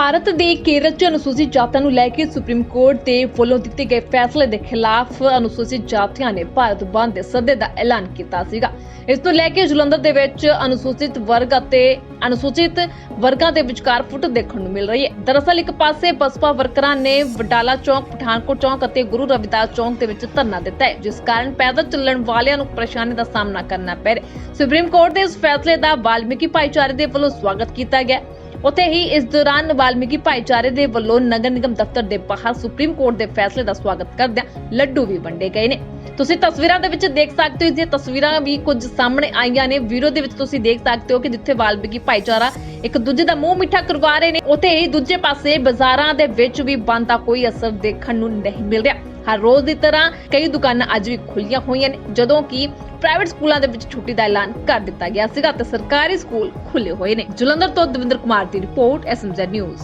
ਭਾਰਤ ਦੇ ਕੇਰਲ 'ਚ ਅਨੁਸੂਚਿਤ ਜਾਤਾਂ ਨੂੰ ਲੈ ਕੇ ਸੁਪਰੀਮ ਕੋਰਟ ਦੇ ਵੱਲੋਂ ਦਿੱਤੇ ਗਏ ਫੈਸਲੇ ਦੇ ਖਿਲਾਫ ਅਨੁਸੂਚਿਤ ਜਾਤੀਆਂ ਨੇ ਭਾਰਤ ਬੰਦ ਦੇ ਸੱਦੇ ਦਾ ਐਲਾਨ ਕੀਤਾ ਸੀਗਾ। ਇਸ ਨੂੰ ਲੈ ਕੇ ਜਲੰਧਰ ਦੇ ਵਿੱਚ ਅਨੁਸੂਚਿਤ ਵਰਗ ਅਤੇ ਅਨੁਸੂਚਿਤ ਵਰਗਾਂ ਦੇ ਵਿਚਕਾਰ ਫੁੱਟ ਦੇਖਣ ਨੂੰ ਮਿਲ ਰਹੀ ਹੈ। ਦਰਅਸਲ ਇੱਕ ਪਾਸੇ ਬਸਪਾ ਵਰਕਰਾਂ ਨੇ ਵਡਾਲਾ ਚੌਂਕ, ਪਠਾਨਕੋਟ ਚੌਂਕ ਅਤੇ ਗੁਰੂ ਰਵਿਦਾਸ ਚੌਂਕ ਦੇ ਵਿੱਚ ਧਰਨਾ ਦਿੱਤਾ ਹੈ, ਜਿਸ ਕਾਰਨ ਪੈਦਲ ਚੱਲਣ ਵਾਲਿਆਂ ਨੂੰ ਪਰੇਸ਼ਾਨੀ ਦਾ ਸਾਹਮਣਾ ਕਰਨਾ ਪੈ ਰਿਹਾ ਸੁਪਰੀਮ ਕੋਰਟ ਦੇ ਇਸ ਫੈਸਲੇ ਦਾ ਵਾਲਮੀਕੀ ਭਾਈਚਾਰੇ ਦੇ ਵੱਲੋਂ ਸਵਾਗਤ ਕੀਤਾ ਗਿਆ ਉੱਥੇ ਹੀ ਇਸ ਦੌਰਾਨ ਵਾਲਮੀਕੀ ਭਾਈਚਾਰੇ ਦੇ ਵੱਲੋਂ ਨਗਰ ਨਿਗਮ ਦਫ਼ਤਰ ਦੇ ਬਾਹਰ ਸੁਪਰੀਮ ਕੋਰਟ ਦੇ ਫੈਸਲੇ ਦਾ ਸਵਾਗਤ ਕਰਦਿਆਂ ਲੱਡੂ ਵੀ ਵੰਡੇ ਗਏ ਨੇ। ਤੁਸੀਂ ਤਸਵੀਰਾਂ ਦੇ ਵਿੱਚ ਦੇਖ ਸਕਦੇ ਹੋ, ਜੇ ਤਸਵੀਰਾਂ ਵੀ ਕੁਝ ਸਾਹਮਣੇ ਆਈਆਂ ਨੇ, ਵੀਡੀਓ ਦੇ ਵਿੱਚ ਤੁਸੀਂ ਦੇਖ ਸਕਦੇ ਹੋ ਕਿ ਜਿੱਥੇ ਵਾਲਮੀਕੀ ਭਾਈਚਾਰਾ ਇੱਕ ਦੂਜੇ ਦਾ ਮੂੰਹ ਮਿੱਠਾ ਕਰਵਾ ਰਹੇ ਨੇ, ਉੱਥੇ ਹੀ ਦੂਜੇ ਪਾਸੇ ਬਾਜ਼ਾਰਾਂ ਦੇ ਵਿੱਚ ਵੀ ਬੰਦ ਦਾ ਕੋਈ ਅਸਰ ਦੇਖਣ ਨੂੰ ਨਹੀਂ ਮਿਲ ਰਿਹਾ। ਹਰ ਰੋਜ਼ ਦੀ ਤਰ੍ਹਾਂ ਕਈ ਦੁਕਾਨਾਂ ਅੱਜ ਵੀ ਖੁੱਲੀਆਂ ਹੋਈਆਂ ਨੇ, ਜਦੋਂ ਕਿ ਪ੍ਰਾਈਵੇਟ ਸਕੂਲਾਂ ਦੇ ਵਿੱਚ ਛੁੱਟੀ ਦਾ ਐਲਾਨ ਕਰ ਦਿੱਤਾ ਗਿਆ ਸੀਗਾ ਤੇ ਸਰਕਾਰੀ ਸਕੂਲ ਖੁੱਲੇ ਹੋਏ ਨੇ। ਜਲੰਧਰ ਤੋਂ ਦਵਿੰਦਰ ਕੁਮਾਰ ਦੀ ਰਿਪੋਰਟ ਐਸਐਮਜ਼ੈਡ ਨਿਊਜ਼